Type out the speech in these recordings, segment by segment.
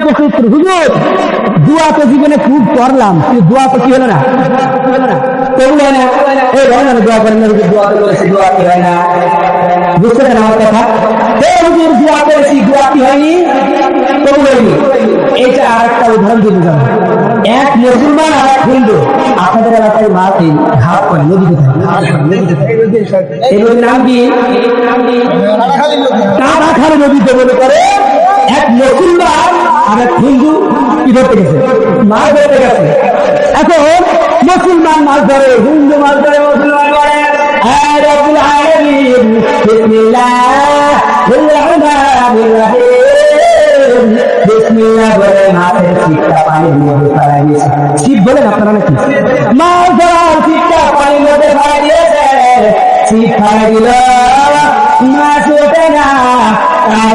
সূত্র হুজুর? দোয়া তো জীবনে খুব করলাম কিন্তু দোয়া কি হলো না? এক মুসলমান আপনাদের এলাকায় মা এই ঘাট করে নদীর নাম কি? নদীতে মনে করে? এক মুসলমান আর এক কি মাছ ধরতে গেছে। এখন মুসলমান মাছ ধরে, হিন্দু মাছ ধরে, মুসলমান হ্যাঁ শিক্ষা দিয়েছে শিব বলেন আপনারা নাকি? মাছ ধরার শিক্ষা পানি মধ্যে ফেলাই দিয়েছে শিব দিল, মাছ না, তার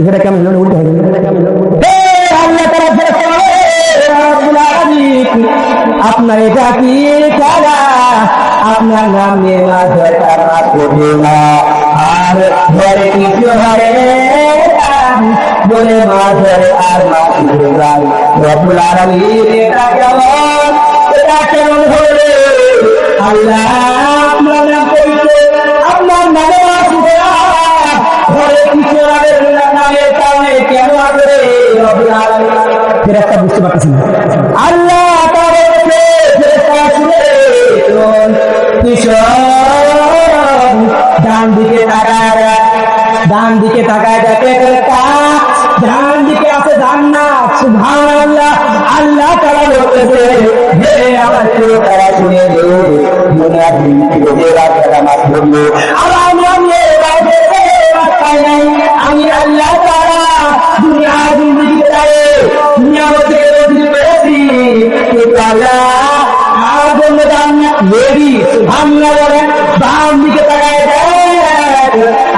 এটা কেমন হলো উল্টো হয়ে আল্লাহ আপনার এটা আপনার নাম নিয়ে মাছ না। আর ধরে কিছু হারে বলে মাছ আর মাছ কেমন হলে? আল্লাহ আপনার নাম পবিত্র আপনার নামে মাছ উঠে না ঘরে কিছু নামে কারণে কেন আসবে রব্বুল আলামিন বুঝতে পারতেছি না। আল্লাহ ডান দিকে তাকায় ডান দিকে তাকায় দেখে ডান দিকে আছে জান্নাত, সুবহানাল্লাহ। আল্লাহ তাআলা বলতেছে, হে আমার প্রিয় তারা শুনে নে দুনিয়ার দিন থেকে যে রাতটা নামাজ পড়ল আবার আমি নাই, আমি আল্লাহ তাআলা সুবহানাল্লাহ বলেন বাম দিকে তাকায়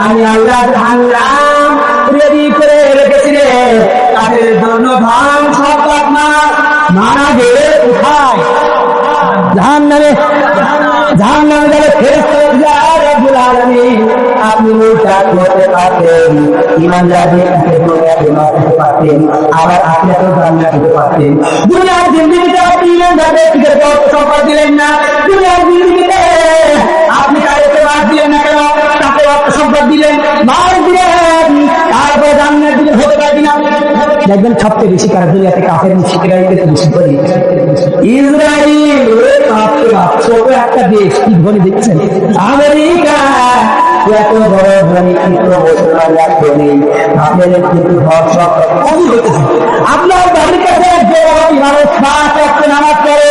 আমি আল্লাহ জানলাম রেডি করে রেখেছি রে তাদের জন্য ভাঙ সব না মারা গেলে কোথায়? জাহান নামে জাহান নামে যাবে আপনি মুখটা করতে পারতেন ইমান যাবে পারতেন, আবার আপনি তো জান্নাত দিতে পারতেন। দুনিয়ার জিন্দেগিতে আপনি ইমান যাবে সম্পদ দিলেন না। দেখবেন সবচেয়ে বেশি কারা দুনিয়াতে কাফের বেশি করে ইসরায়েল ছোট একটা দেশ, কি দেখছেন আমেরিকা। এত বড় কিন্তু হতেছে আপনার বাড়ির কাছে পাঁচ একটা নামাজ পড়ে।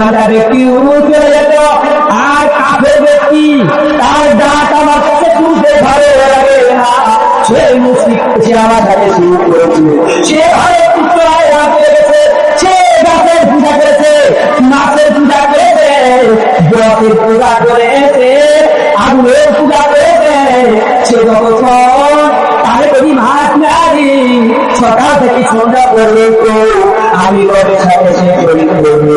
ইমানদার ব্যক্তি চলে যেত। আর কাফের ব্যক্তি তার দাঁত আমার কাছে তুলতে ভালো লাগে না। সে মুসলিম, সে আমার কাছে শুরু করেছে, সে নারি সকাল থেকে সন্ধ্যা পর্যন্ত আমি কবে সাথে সে করি করবে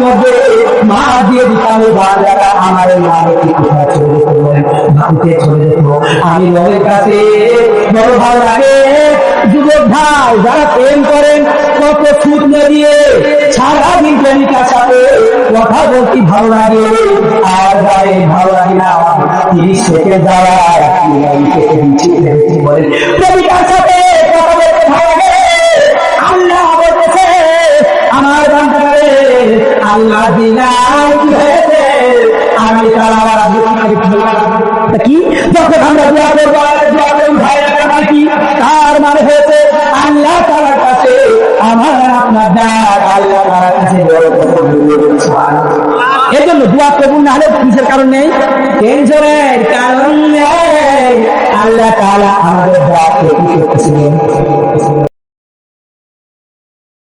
তার মা দিয়ে দিতাম এই আমার মাকে কি চলে যেত। আমি রবের কাছে, বড় ভালো লাগে যুবক ভাই, যারা প্রেম করেন, কত সুদ না দিয়ে সারাদিন প্রেমিকার সাথে কথা বলতে ভালো লাগে। আর গায়ে ভালো লাগে না, তিরিশ থেকে যাওয়া বলেন প্রেমিকার সাথে আমি কি? যখন আমরা দোয়া করব দোয়া করব ভাইরা কি? তার মানে হয়েছে? আল্লাহ তালার কাছে। আমার, আপনার ডাক আল্লাহ তালার কাছে এই জন্য দোয়া কবুল না হলে কিসের কারণ নেই? টেনশনের কারণ নেই। আল্লাহ তালা আমাদের দোয়া কি করতেছিলেন।